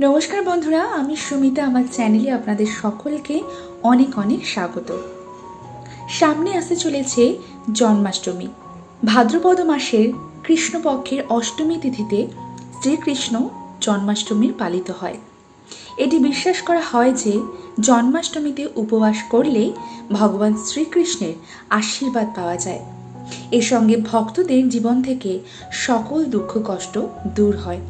নমস্কার বন্ধুরা, আমি সুমিতা, আমার চ্যানেলে আপনাদের সকলকে অনেক অনেক স্বাগত। সামনে আসতে চলেছে জন্মাষ্টমী। ভাদ্রপদ মাসের কৃষ্ণপক্ষের অষ্টমী তিথিতে শ্রীকৃষ্ণ জন্মাষ্টমীর পালিত হয়। এটি বিশ্বাস করা হয় যে জন্মাষ্টমীতে উপবাস করলে ভগবান শ্রীকৃষ্ণের আশীর্বাদ পাওয়া যায়। এর সঙ্গে ভক্তদের জীবন থেকে সকল দুঃখ কষ্ট দূর হয়।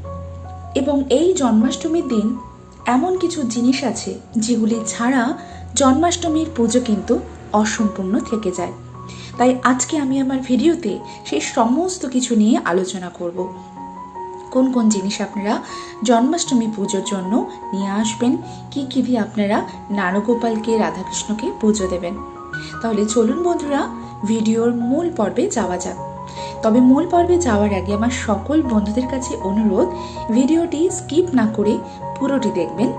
এবং এই জন্মাষ্টমীর দিন এমন কিছু জিনিস আছে যেগুলি ছাড়া জন্মাষ্টমীর পুজো কিন্তু অসম্পূর্ণ থেকে যায়। তাই আজকে আমি আমার ভিডিওতে সেই সমস্ত কিছু নিয়ে আলোচনা করব। কোন কোন জিনিস আপনারা জন্মাষ্টমী পুজোর জন্য নিয়ে আসবেন? কি কী দিয়ে আপনারা নারগোপালকে রাধাকৃষ্ণকে পুজো দেবেন? তাহলে চলুন বন্ধুরা, ভিডিওর মূল পর্বে যাওয়া যাক। তবে মূল পর্বে যাওয়ার আগে আমার সকল বন্ধুদের কাছে অনুরোধ, ভিডিওটি স্কিপ না করে পুরোটি দেখবেন।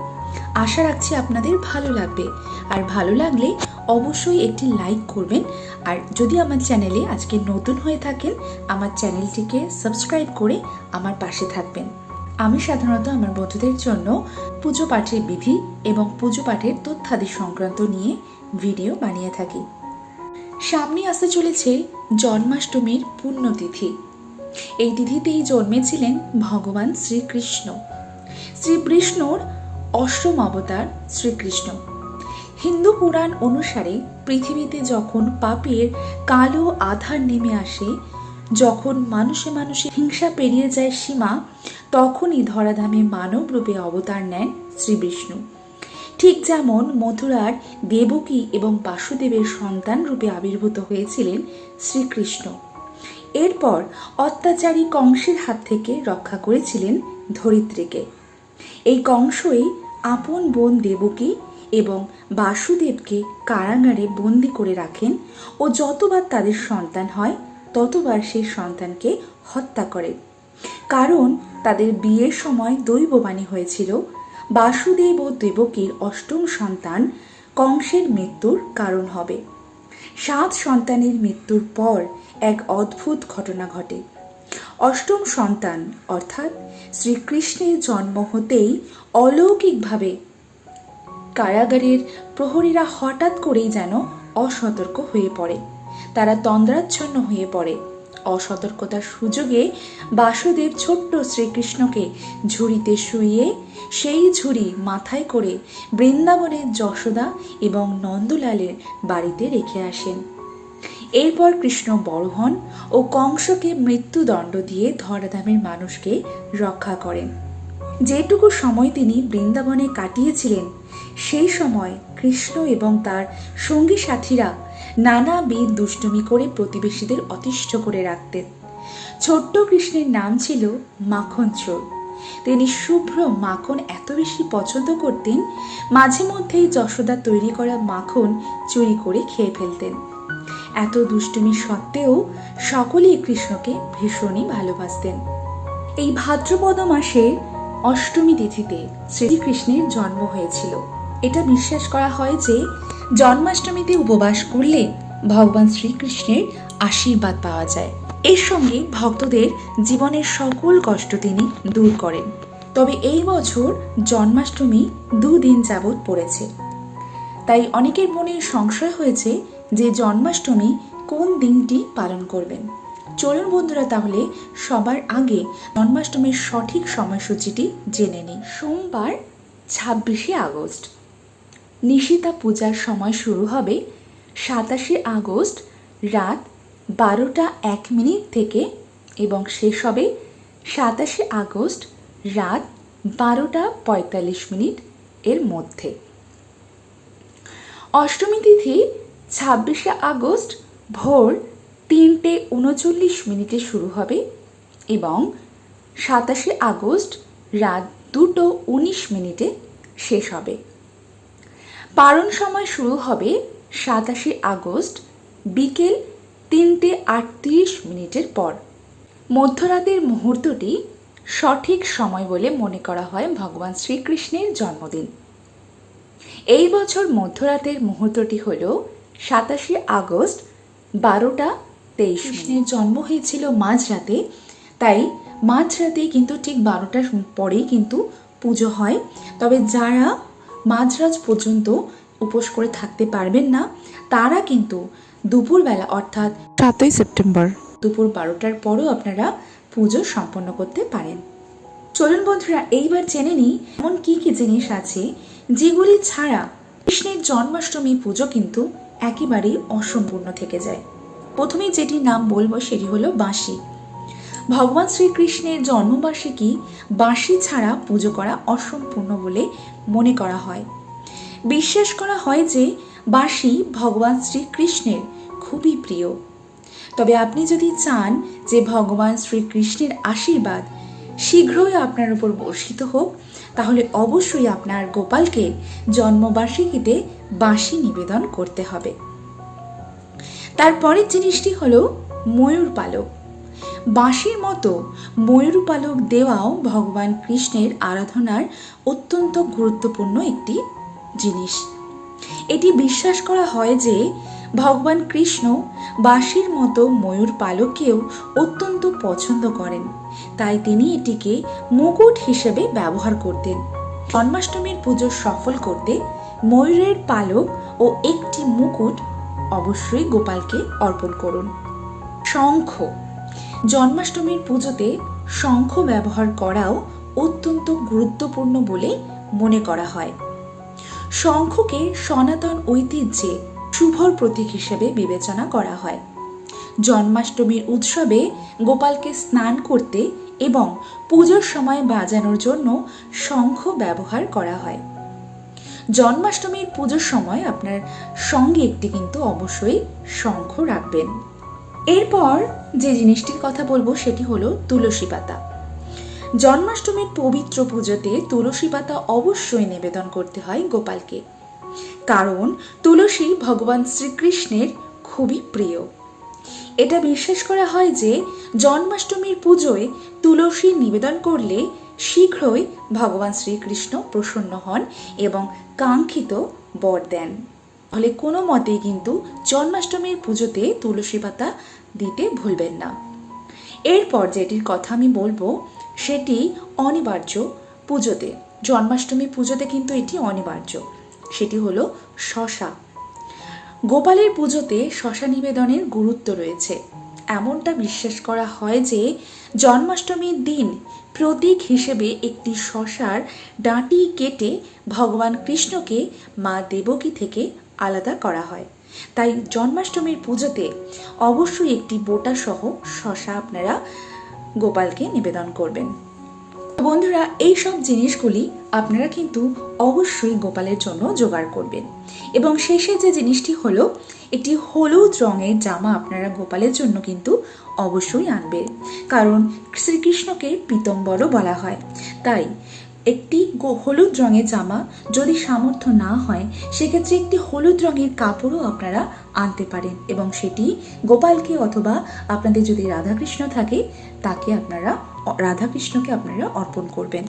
আশা রাখছি আপনাদের ভালো লাগবে। আর ভালো লাগলে অবশ্যই একটি লাইক করবেন। আর যদি আমার চ্যানেলে আজকে নতুন হয়ে থাকেন, আমার চ্যানেলটিকে সাবস্ক্রাইব করে আমার পাশে থাকবেন। আমি সাধারণত আমার বন্ধুদের জন্য পুজো পাঠের বিধি এবং পুজো পাঠের তথ্যাদি সংক্রান্ত নিয়ে ভিডিও বানিয়ে থাকি। সামনে আসতে চলেছে জন্মাষ্টমীর পুণ্যতিথি। এই তিথিতেই জন্মেছিলেন ভগবান শ্রীকৃষ্ণ। শ্রী বিষ্ণুর অষ্টম অবতার শ্রীকৃষ্ণ। হিন্দু পুরাণ অনুসারে পৃথিবীতে যখন পাপের কালো আধার নেমে আসে, যখন মানুষে মানুষে হিংসা পেরিয়ে যায় সীমা, তখনই ধরাধামে মানব রূপে অবতার নেন শ্রী বিষ্ণু ঠিক যেমন মথুরার দেবকী এবং বাসুদেবের সন্তান রূপে আবির্ভূত হয়েছিলেন শ্রীকৃষ্ণ। এরপর অত্যাচারী কংসের হাত থেকে রক্ষা করেছিলেন ধরিত্রীকে। এই কংসই আপন বোন দেবকী এবং বাসুদেবকে কারাগারে বন্দি করে রাখেন ও যতবার তাদের সন্তান হয়, ততবার সেই সন্তানকে হত্যা করে। কারণ তাদের বিয়ের সময় দৈববাণী হয়েছিল বাসুদেব ও দেবকীর অষ্টম সন্তান কংসের মৃত্যুর কারণ হবে। সাত সন্তানের মৃত্যুর পর এক অদ্ভুত ঘটনা ঘটে। অষ্টম সন্তান অর্থাৎ শ্রীকৃষ্ণের জন্ম হতেই অলৌকিকভাবে কারাগারের প্রহরীরা হঠাৎ করেই যেন অসতর্ক হয়ে পড়ে। তারা তন্দ্রাচ্ছন্ন হয়ে পড়ে। অসতর্কতার সুযোগে বাসুদেব ছোট্ট শ্রীকৃষ্ণকে ঝুড়িতে শুইয়ে সেই ঝুড়ি মাথায় করে বৃন্দাবনের যশোদা এবং নন্দলালের বাড়িতে রেখে আসেন। এরপর কৃষ্ণ বড় হন ও কংসকে মৃত্যুদণ্ড দিয়ে ধরাধামের মানুষকে রক্ষা করেন। যেটুকু সময় তিনি বৃন্দাবনে কাটিয়েছিলেন, সেই সময় কৃষ্ণ এবং তার সঙ্গী সাথীরা নানাবিধ দুষ্টুমি করে প্রতিবেশীদের অতিষ্ঠ করে রাখতেন। ছোট্ট কৃষ্ণের নাম ছিল মাখন চোর। তিনি শুভ্র মাখন এত বেশি পছন্দ করতেন, মাঝে মধ্যেই যশোদা তৈরি করা মাখন চুরি করে খেয়ে ফেলতেন। এত দুষ্টুমি সত্ত্বেও সকলেই কৃষ্ণকে ভীষণই ভালোবাসতেন। এই ভাদ্রপদ মাসে অষ্টমী তিথিতে শ্রীকৃষ্ণের জন্ম হয়েছিল। এটা বিশ্বাস করা হয় যে জন্মাষ্টমীতে উপবাস করলে ভগবান শ্রীকৃষ্ণের আশীর্বাদ পাওয়া যায়। এর সঙ্গে ভক্তদের জীবনের সকল কষ্ট তিনি দূর করেন। তবে এই বছর জন্মাষ্টমী দুদিন যাবৎ পড়েছে। তাই অনেকের মনে সংশয় হয়েছে যে জন্মাষ্টমী কোন দিনটি পালন করবেন। চলুন বন্ধুরা তাহলে সবার আগে জন্মাষ্টমীর সঠিক সময়সূচিটি জেনে নিই। সোমবার ছাব্বিশে আগস্ট। নিশিতা পূজার সময় শুরু হবে সাতাশে আগস্ট রাত বারোটা এক মিনিট থেকে এবং শেষ হবে সাতাশে আগস্ট রাত বারোটা পঁয়তাল্লিশ মিনিট এর মধ্যে। অষ্টমী তিথি ছাব্বিশে আগস্ট ভোর তিনটে উনচল্লিশ মিনিটে শুরু হবে এবং সাতাশে আগস্ট রাত দুটো উনিশ মিনিটে শেষ হবে। পালন সময় শুরু হবে সাতাশে আগস্ট বিকেল তিনটে আটত্রিশ মিনিটের পর। মধ্যরাতের মুহূর্তটি সঠিক সময় বলে মনে করা হয় ভগবান শ্রীকৃষ্ণের জন্মদিন। এই বছর মধ্যরাতের মুহূর্তটি হল সাতাশে আগস্ট বারোটা তেইশ কৃষ্ণের জন্ম হয়েছিল মাঝরাতে, তাই মাঝরাতে কিন্তু ঠিক বারোটার পরেই কিন্তু পুজো হয়। তবে যারা মাঝরাত পর্যন্ত উপোস করে থাকতে পারবেন না। তারা কিন্তু দুপুরবেলা অর্থাৎ সাতই সেপ্টেম্বর। দুপুর বারোটার পরও আপনারা পুজো সম্পন্ন করতে পারেন। চলুন বন্ধুরা এইবার জেনে নিই এমন কি কি জিনিস আছে যেগুলি ছাড়া কৃষ্ণের জন্মাষ্টমী পুজো কিন্তু একেবারেই অসম্পূর্ণ থেকে যায়। প্রথমেই যেটি নাম বলব সেটি হলো বাঁশি। ভগবান শ্রীকৃষ্ণের জন্মবার্ষিকী বাঁশি ছাড়া পুজো করা অসম্পূর্ণ বলে মনে করা হয়। বিশ্বাস করা হয় যে বাঁশি ভগবান শ্রীকৃষ্ণের খুবই প্রিয়। তবে আপনি যদি চান যে ভগবান শ্রীকৃষ্ণের আশীর্বাদ শীঘ্রই আপনার উপর বর্ষিত হোক, তাহলে অবশ্যই আপনার গোপালকে জন্মবার্ষিকীতে বাঁশি নিবেদন করতে হবে। তারপরের জিনিসটি হলো ময়ূর পালক। বাঁশির মতো ময়ূর পালক দেওয়াও ভগবান কৃষ্ণের আরাধনার অত্যন্ত গুরুত্বপূর্ণ একটি জিনিস। এটি বিশ্বাস করা হয় যে ভগবান কৃষ্ণ বাঁশির মতো ময়ূর পালককেও অত্যন্ত পছন্দ করেন। তাই তিনি এটিকে মুকুট হিসেবে ব্যবহার করতেন। জন্মাষ্টমীর পুজো সফল করতে ময়ূরের পালক ও একটি মুকুট অবশ্যই গোপালকে অর্পণ করুন। শঙ্খ জন্মাষ্টমীর পুজোতে শঙ্খ ব্যবহার করাও অত্যন্ত গুরুত্বপূর্ণ বলে মনে করা হয়। শঙ্খকে সনাতন ঐতিহ্যে শুভর প্রতীক হিসেবে বিবেচনা করা হয়। জন্মাষ্টমীর উৎসবে গোপালকে স্নান করতে এবং পুজোর সময় বাজানোর জন্য শঙ্খ ব্যবহার করা হয়। জন্মাষ্টমীর পুজোর সময় আপনার সঙ্গে একটি কিন্তু অবশ্যই শঙ্খ রাখবেন। এরপর যে জিনিসটির কথা বলব সেটি হলো তুলসী পাতা। জন্মাষ্টমীর পবিত্র পুজোতে তুলসী পাতা অবশ্যই নিবেদন করতে হয় গোপালকে। কারণ তুলসী ভগবান শ্রীকৃষ্ণের খুবই প্রিয়। এটা বিশ্বাস করা হয় যে জন্মাষ্টমীর পুজোয় তুলসী নিবেদন করলে শীঘ্রই ভগবান শ্রীকৃষ্ণ প্রসন্ন হন এবং কাঙ্ক্ষিত বর দেন। ফলে কোনো মতেই কিন্তু জন্মাষ্টমীর পুজোতে তুলসী পাতা দিতে ভুলবেন না। এরপর যেটির কথা আমি বলব, সেটি অনিবার্য পুজোতে। জন্মাষ্টমী পুজোতে কিন্তু এটি অনিবার্য। সেটি হলো শশা। গোপালের পুজোতে শশা নিবেদনের গুরুত্ব রয়েছে। এমনটা বিশ্বাস করা হয় যে জন্মাষ্টমীর দিন প্রতীক হিসেবে একটি শশার ডাঁটি কেটে ভগবান কৃষ্ণকে মা দেবকী থেকে আলাদা করা হয়। তাই জন্মাষ্টমীর পুজোতে অবশ্যই একটি বোটা সহ শশা আপনারা গোপালকে নিবেদন করবেন। বন্ধুরা এই সব জিনিসগুলি আপনারা কিন্তু অবশ্যই গোপালের জন্য জোগাড় করবেন। এবং শেষে যে জিনিসটি হলো, একটি হলুদ রঙের জামা আপনারা গোপালের জন্য কিন্তু অবশ্যই আনবেন। কারণ শ্রীকৃষ্ণকে পীতম্বরও বলা হয়। তাই একটি হলুদ রঙের জামা যদি সামর্থ্য না হয়, সেক্ষেত্রে একটি হলুদ রঙের কাপড়ও আপনারা আনতে পারেন এবং সেটি গোপালকে অথবা আপনাদের যদি রাধাকৃষ্ণ থাকে, তাকে আপনারা রাধাকৃষ্ণকে আপনারা অর্পণ করবেন।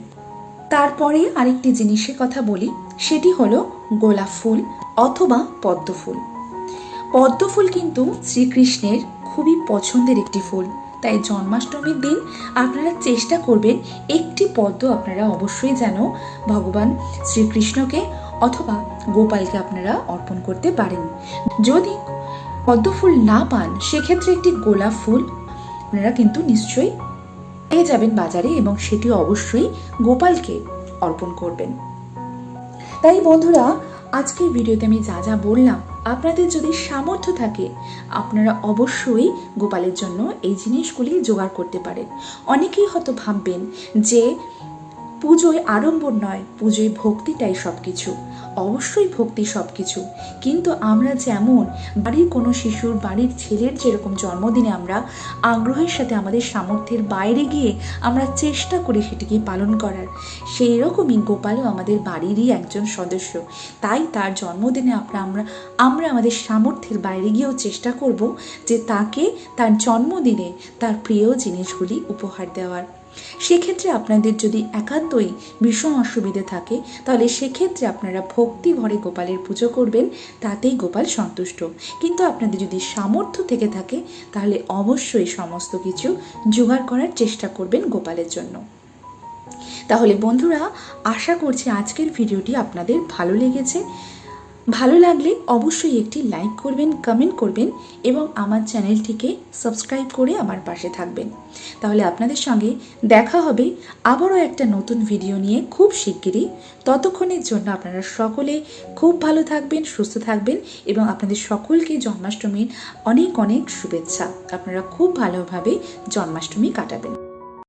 তারপরে আরেকটি জিনিসের কথা বলি, সেটি হলো গোলাপ ফুল অথবা পদ্ম ফুল। পদ্ম ফুল কিন্তু শ্রীকৃষ্ণের খুবই পছন্দের একটি ফুল। তাই জন্মাষ্টমীর দিন আপনারা চেষ্টা করবেন একটি পদ্ম আপনারা অবশ্যই যেন ভগবান শ্রীকৃষ্ণকে অথবা গোপালকে আপনারা অর্পণ করতে পারেন। যদি পদ্ম ফুল না পান, সেক্ষেত্রে একটি গোলাপ ফুল আপনারা কিন্তু নিশ্চয়ই পেয়ে যাবেন বাজারে এবং সেটি অবশ্যই গোপালকে অর্পণ করবেন। তাই বন্ধুরা, আজকের ভিডিওতে আমি যা যা বললাম আপনাদের যদি সামর্থ্য থাকে, আপনারা অবশ্যই গোপালের জন্য এই জিনিসগুলি জোগাড় করতে পারেন। অনেকেই হয়তো ভাববেন যে পুজোয় আড়ম্বর নয়, পুজোয় ভক্তিটাই সব কিছু অবশ্যই ভক্তি সব কিছু কিন্তু আমরা যেমন বাড়ির কোনো শিশুর বাড়ির ছেলের যেরকম জন্মদিনে আমরা আগ্রহের সাথে আমাদের সামর্থ্যের বাইরে গিয়ে আমরা চেষ্টা করি সেটিকে পালন করার সেই রকমই গোপালও আমাদের বাড়িরই একজন সদস্য। তাই তার জন্মদিনে আমরা আমরা আমরা আমাদের সামর্থ্যের বাইরে গিয়েও চেষ্টা করব যে তাকে তার জন্মদিনে তার প্রিয় জিনিসগুলি উপহার দেওয়ার। সেক্ষেত্রে আপনাদের যদি একান্তই ভীষণ অসুবিধে থাকে, তাহলে সেক্ষেত্রে আপনারা ভক্তি ভরে গোপালের পুজো করবেন, তাতেই গোপাল সন্তুষ্ট। কিন্তু আপনাদের যদি সামর্থ্য থেকে থাকে, তাহলে অবশ্যই সমস্ত কিছু জোগাড় করার চেষ্টা করবেন গোপালের জন্য। তাহলে বন্ধুরা, আশা করছি আজকের ভিডিওটি আপনাদের ভালো লেগেছে। ভালো লাগলে অবশ্যই একটি লাইক করবেন কমেন্ট করবেন এবং আমার চ্যানেলটিকে সাবস্ক্রাইব করে আমার পাশে থাকবেন। তাহলে আপনাদের সঙ্গে দেখা হবে আবারও একটা নতুন ভিডিও নিয়ে খুব শিগগিরই। ততক্ষণের জন্য আপনারা সকলে খুব ভালো থাকবেন, সুস্থ থাকবেন এবং আপনাদের সকলকে জন্মাষ্টমীর অনেক অনেক শুভেচ্ছা। আপনারা খুব ভালোভাবে জন্মাষ্টমী কাটাবেন।